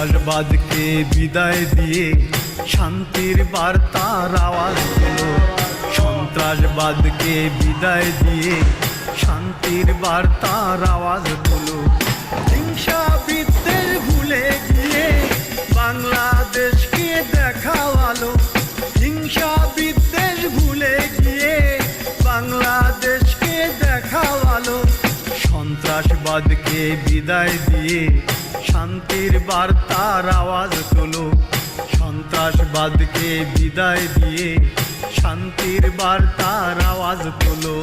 সন্ত্রাসবাদকে বিদায় দিয়ে শান্তির বার্তার আওয়াজ দিল। সন্ত্রাসবাদকে বিদায় দিয়ে শান্তির বার্তার আওয়াজ তুলো হিংসা ভুলে গিয়ে বাংলাদেশকে দেখাও আলো ভুলে গিয়ে বাংলাদেশকে দেখাও সন্ত্রাসবাদকে বিদায় দিয়ে শান্তির বার্তার আওয়াজ তোলো। সন্ত্রাসবাদকে বিদায় দিয়ে শান্তির বার্তার আওয়াজ তোলো।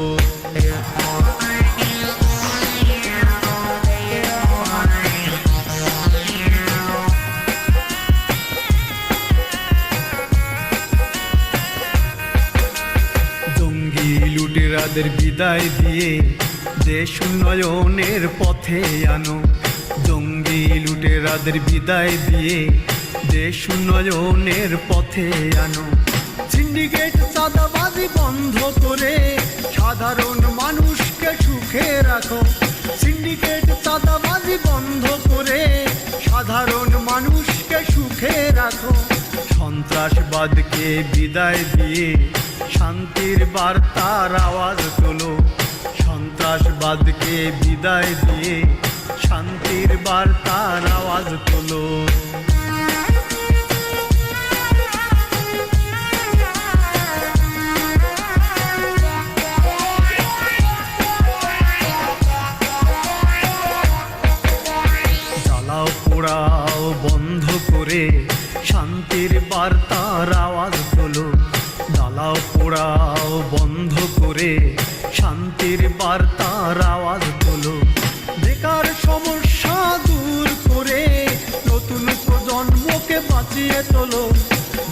জঙ্গি লুটেরাদের বিদায় দিয়ে দেশ উন্নয়নের পথে আনো। জঙ্গি লুটেরাদের বিদায় দিয়ে দেশ উন্নয়নের পথে আনো। সিন্ডিকেট চাঁদাবাজি বন্ধ করে সাধারণ মানুষকে সুখে রাখো। সিন্ডিকেট চাঁদাবাজি বন্ধ করে সাধারণ মানুষকে সুখে রাখো। সন্ত্রাসবাদকে বিদায় দিয়ে শান্তির বার্তার আওয়াজ তোলো। সন্ত্রাসবাদকে বিদায় দিয়ে শান্তির বার্তার আওয়াজ তোলো। জ্বালাও, পোড়াও, বন্ধ করে শান্তির বার্তার আওয়াজ তোলো। জ্বালাও, পোড়াও, বন্ধ করে শান্তির বার্তার আওয়াজ বাঁচিয়ে তোলো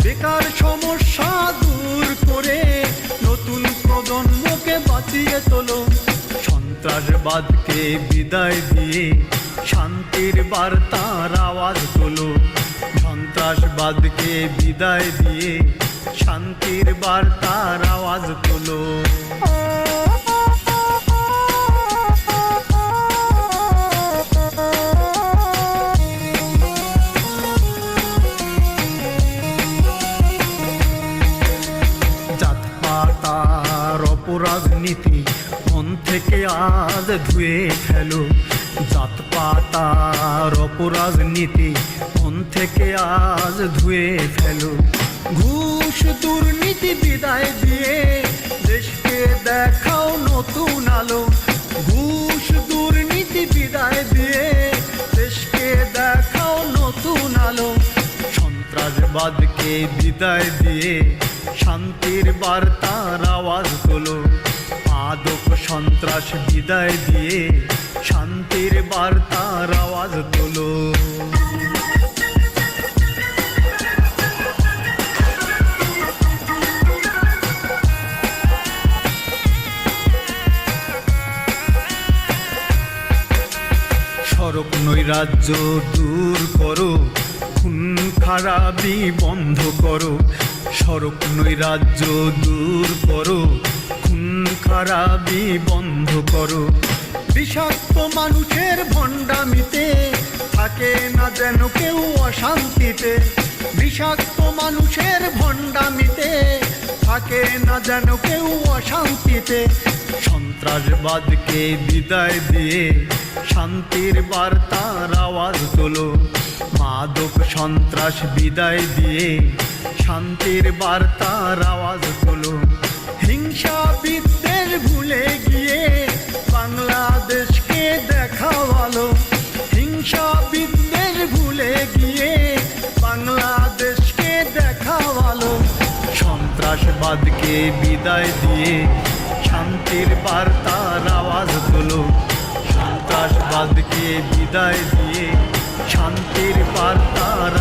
বেকার সমস্যা দূর করে নতুন প্রজন্মকে বাঁচিয়ে তোলো। সন্ত্রাসবাদকে বিদায় দিয়ে শান্তির বার্তার আওয়াজ তোলো। সন্ত্রাসবাদকে বিদায় দিয়ে শান্তির বার্তার আওয়াজ তোলো। অপরাজনীতি মন থেকে আজ ধুয়ে ফেলো জাতপাতার অপরাজনীতি মন থেকে আজ ধুয়ে ফেলো ঘুষ দুর্নীতি বিদায় দিয়ে দেশকে দেখাও নতুন আলো। ঘুষ দুর্নীতি বিদায় দিয়ে দেশকে দেখাও নতুন আলো। সন্ত্রাসবাদকে বিদায় দিয়ে শান্তির বার্তার আওয়াজ তোলো আদক সন্ত্রাস বিদায় দিয়ে শান্তির বার্তার আওয়াজ তোলো। সড়ক নৈরাজ্য দূর করো, খুন খারাপি বন্ধ করো সড়ক নৈরাজ্য দূর করো। খুন খারাপি বন্ধ করো। বিষাক্ত মানুষের ভণ্ডামিতে থাকে না যেন কেউ অশান্তিতে। বিষাক্ত মানুষের ভণ্ডামিতে থাকে না যেন কেউ অশান্তিতে। সন্ত্রাসবাদকে বিদায় দিয়ে শান্তির বার্তার আওয়াজ তোলো। মাদক সন্ত্রাস বিদায় দিয়ে শান্তির বার্তার আওয়াজ তোলো। হিংসা বিদ্বেষ ভুলে গিয়ে বাংলাদেশকে দেখা ভালো হিংসা বিদ্বেষ ভুলে গিয়ে বাংলাদেশকে দেখা ভালো সন্ত্রাসবাদকে বিদায় দিয়ে শান্তির বার্তার আওয়াজ তোলো। সন্ত্রাসবাদকে বিদায় দিয়ে শান্তির আওয়াজ